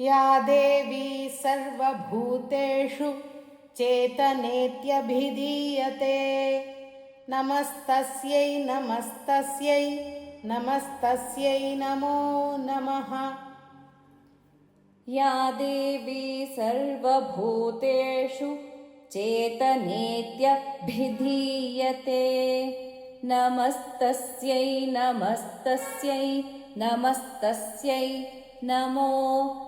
या देवी सर्वभूतेषु चेतनेत्यभिधीयते। नमस्तस्यै नमस्तस्यै नमस्तस्यै नमो नमः। या देवी सर्वभूतेषु चेतनेत्यभिधीयते। नमस्तस्यै नमस्तस्यै नमस्तस्यै नमो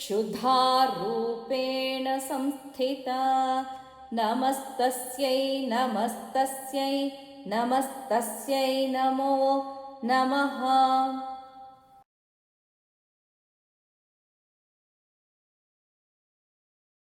क्षुधारूपेण संस्थिता। नमस्तस्यै नमस्तस्यै नमस्तस्यै नमो नमः